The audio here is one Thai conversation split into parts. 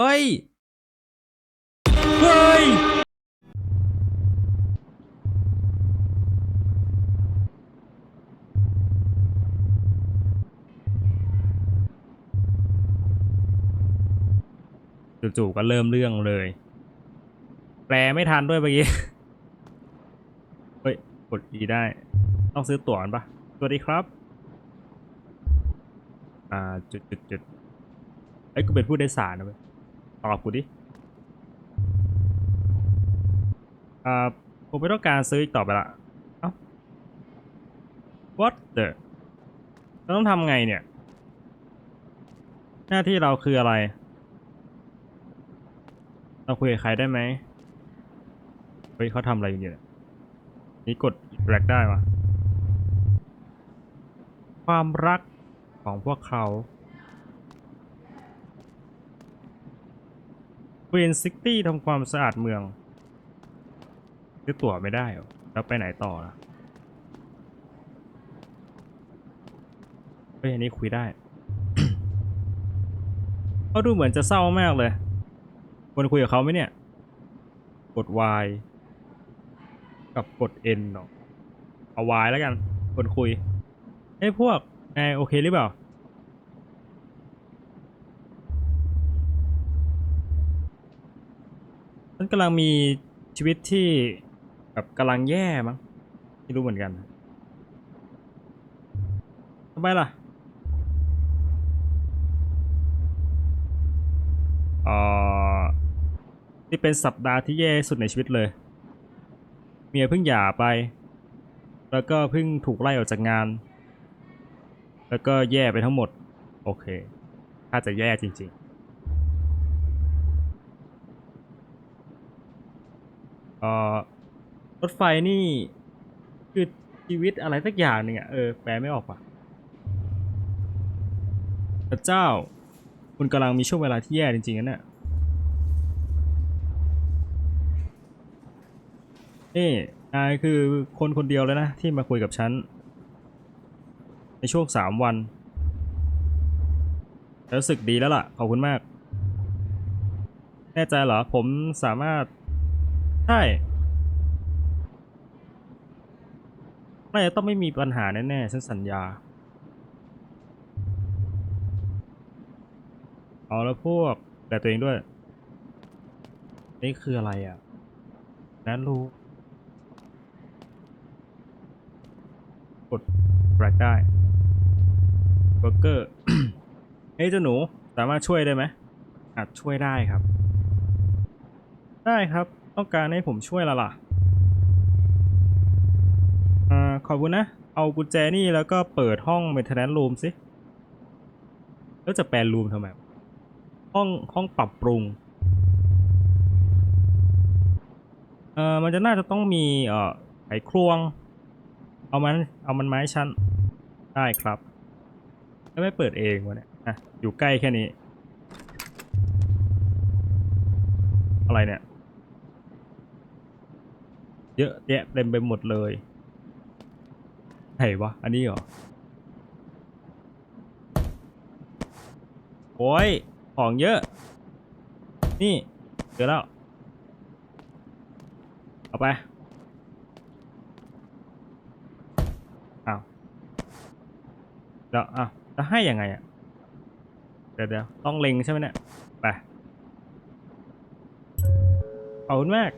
เฮ้ย เฮ้ย จู่ๆก็เริ่มเรื่องเลย แปลไม่ทันด้วยเมื่อกี้ เฮ้ย กด E ได้ ต้องซื้อตั๋วกันปะสวัสดีครับ อ่า จุดจุดจุดเอ้ยกูเป็นผู้โดยสารนะเว้ย ตอบกูดิอ่าผมไม่ต้องการซื้ออีกต่อไปละเอ้า what the เราต้องทำไงเนี่ย หน้าที่เราคืออะไร เราคุยกับใครได้ไหมเฮ้ยเขาทำอะไรอยู่เนี่ย นี่กดแบล็กได้ปะความรักของพวกเขา วีนซิตี้ทำความสะอาดเมืองซื้อตั๋วไม่ได้หรอแล้วไปไหนต่อล่ะเฮ้ยอันนี้คุยได้เขาดูเหมือนจะเศร้ามากเลยควรคุยกับเขาไหมเนี่ย กด Y กับกด N เนาะเอา Y แล้วกันคนคุยเฮ้ยพวกนายโอเคหรือเปล่าันกำลังมีชีวิตที่แบบกำลังแย่มั้งไม่รู้เหมือนกันทำไมล่ะออนี่เป็นสัปดาห์ที่แย่สุดในชีวิตเลย เมียเพิ่งหย่าไป แล้วก็เพิ่งถูกไล่ออกจากงาน แล้วก็แย่ไปทั้งหมด โอเค ถ้าจะแย่จริง ๆ อ่อรถไฟนี่ คือชีวิตอะไรสักอย่างหนึ่งอะเออแปลไม่ออกปะพระเจ้า คุณกำลังมีช่วงเวลาที่แย่จริงๆนะเนี่ยนี่นายคือคนคนเดียวเลยนะ ที่มาคุยกับฉัน ในช่วงสามวันรู้สึกดีแล้วล่ะ ขอบคุณมาก แน่ใจเหรอ ผมสามารถ ใช่น่าจะต้องไม่มีปัญหาแน่ๆฉันสัญญา เอาแล้วพวกแต่ตัวเองด้วย นี่คืออะไรอะ นั้นรู้ กดแบกได้เบอร์เกอร์เฮ้ยเจ้าหนูสามารถช่วยได้ไหมอาจช่วยได้ครับ ได้ครับ ต้องการให้ผมช่วยละล่ะอ่าขอบคุณนะ เอากุญแจนี่แล้วก็เปิดห้อง maintenance room สิ แล้วจะแปลรูมทำไม ห้องห้องปรับปรุง เอ่อ มันจะน่าจะต้องมีเอ่อไขควง เอามัน เอามันไมาให้ฉันได้ครับ แล้วไม่เปิดเองวะเนี่ย อะ อยู่ใกล้แค่นี้ อะไรเนี่ย เยอะแยะเต็มไปหมดเลยไหนวะ อันนี้เหรอ โอ้ย ของเยอะ นี่เจอแล้ว เอาไปอ้าวแล้วอ้าวแล้วให้ยังไงอะ เดี๋ยวเดี๋ยวต้องเล็งใช่ไหมเนี่ย ไป ขอบคุณมาก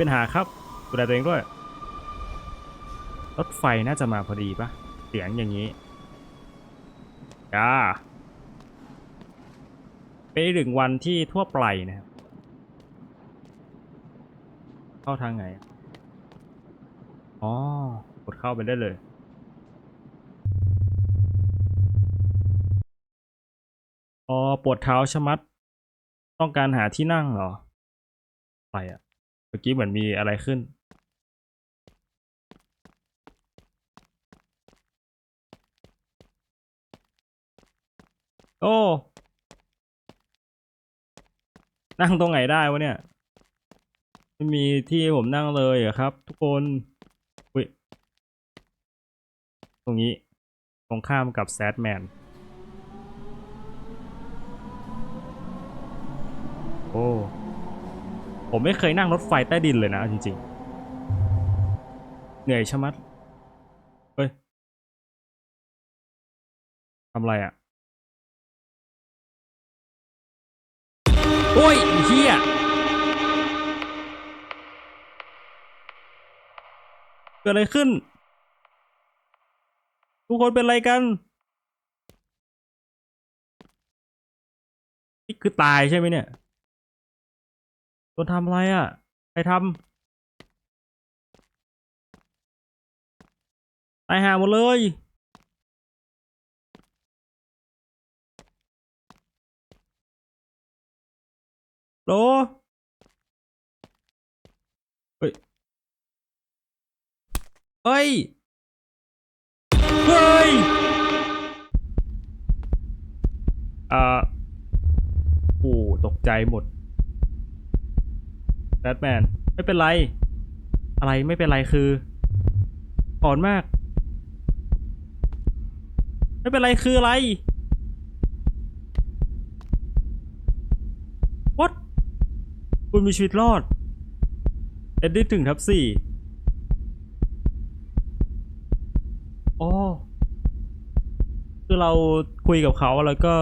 มีปัญหาครับดูแลตัวเองด้วย รถไฟน่าจะมาพอดีปะเสียงอย่างนี้จ้าเป็นหนึ่งวันที่ทั่วไปนะครับ เข้าทางไหน อ๋อกดเข้าไปได้เลยอ๋อปวดเท้าชะมัด ต้องการหาที่นั่งเหรอ ไปอะ เมื่อกี้เหมือนมีอะไรขึ้น โอ้ นั่งตรงไหนได้วะเนี่ย ไม่มีที่ผมนั่งเลยครับ ทุกคนอุ้ย ตรงนี้ ตรงข้ามกับแซดแมน โอ้ ผมไม่เคยนั่งรถไฟใต้ดินเลยนะจริงๆ เหนื่อยชะมัด เฮ้ยทำไรอะ่ะ โอ้ยเฮียเกิดอะไรขึ้น ทุกคนเป็นอะไรกันนี่คือตายใช่ไหมเนี่ย นทำอะไรอะ ใครทำตายหาหมดเลยโลเฮ้ย เฮ้ย เฮ้ย อ่า โอ้ ตกใจหมด แบทแมนไม่เป็นไร อะไรไม่เป็นไรคืออ่อนมาก ไม่เป็นไรคืออะไร what คุณมีชีวิตรอด เอ็ดดี้ถึงทับสี่อ๋อคือเราคุยกับเขาแล้วก็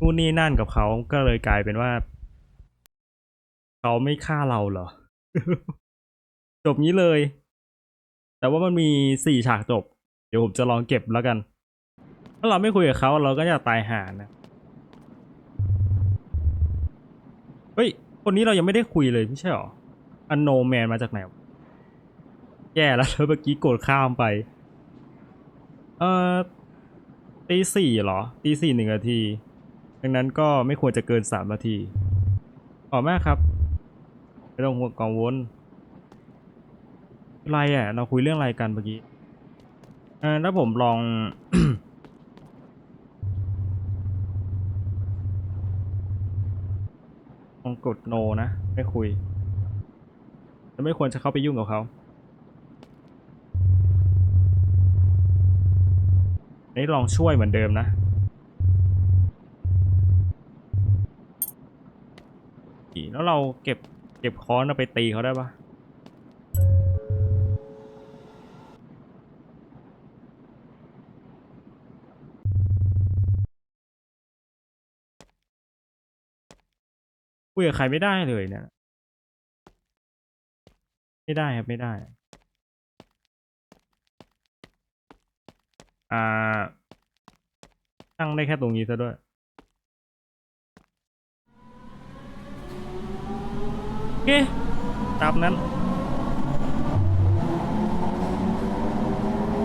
นู่นนี่นั่นกับเขาก็เลยกลายเป็นว่า เขาไม่ฆ่าเราเหรอ จบงี้เลย แต่ว่ามันมีสี่ฉากจบ เดี๋ยวผมจะลองเก็บแล้วกัน ถ้าเราไม่คุยกับเขาเราก็จะตายห่านะ เฮ้ย คนนี้เรายังไม่ได้คุยเลยไม่ใช่หรอ อันโนแมนมาจากไหน แย่แล้วเมื่อกี้โกดข้ามไป เอ่อตีสี่เหรอตีสี่หนึ่งนาที ดังนั้นก็ไม่ควรจะเกินสามนาทีขอบมากครับ ไม่ต้องห่วงกังวลอะไรอะ เราคุยเรื่องอะไรกันเมื่อกี้อ่าถ้าผมลองลองกด no นะ ไม่คุยจะไม่ควรจะเข้าไปยุ่งกับเขาอันนี้ลองช่วยเหมือนเดิมนะแล้วเราเก็บ เก็บค้อนเอาไปตีเขาได้ปะคุยกับใครไม่ได้เลยเนี่ย ไม่ได้ครับไม่ได้ อ่าตั้งได้แค่ตรงนี้ซะด้วย เค ตามนั้น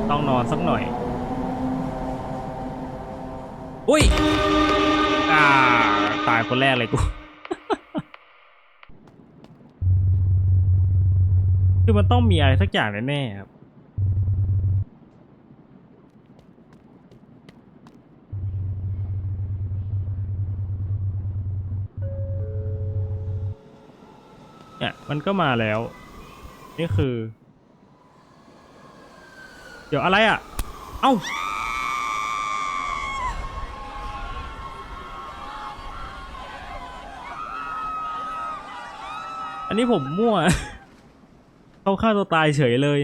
ต้องนอนสักหน่อย อุ้ย อ่า ตายคนแรกเลยกู คือมันต้องมีอะไรสักอย่างแน่ๆครับ เนี่ยมันก็มาแล้ว นี่คือ เดี๋ยวอะไรอะ เอ้าอันนี้ผมมั่ว เขาฆ่าตัวตายเฉยเลย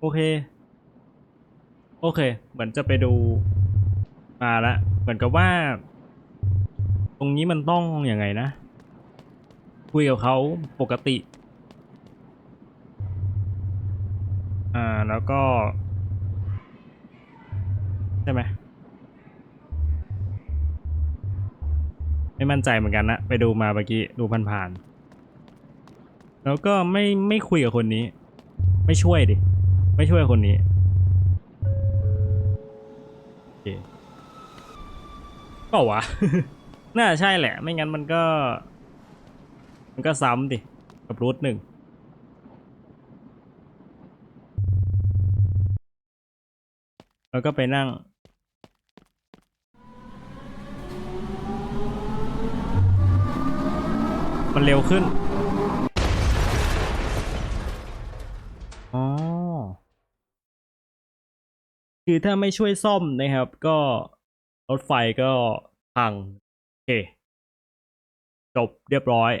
โอเค โอเค เหมือนจะไปดูมาละเหมือนกับว่า ตรงนี้มันต้องอยังไงนะ คุยกับเขาปกติ อ่าแล้วก็ ใช่ไหมไม่มั่นใจเหมือนกันนะ ไปดูมาเมื่อกี้ ดูผ่านๆแล้วก็ไม่ไม่คุยกับคนนี้ ไม่ช่วยดิ ไม่ช่วยคนนี้โอเคก็วะ น่าใช่แหละ ไม่งั้นมันก็ มันก็ซ้ำดิ กับรูทหนึ่งแล้วก็ไปนั่ง มันเร็วขึ้น อ๋อ คือถ้าไม่ช่วยซ่อมนะครับ ก็รถไฟก็พัง โอเคจจบเรียบร้อย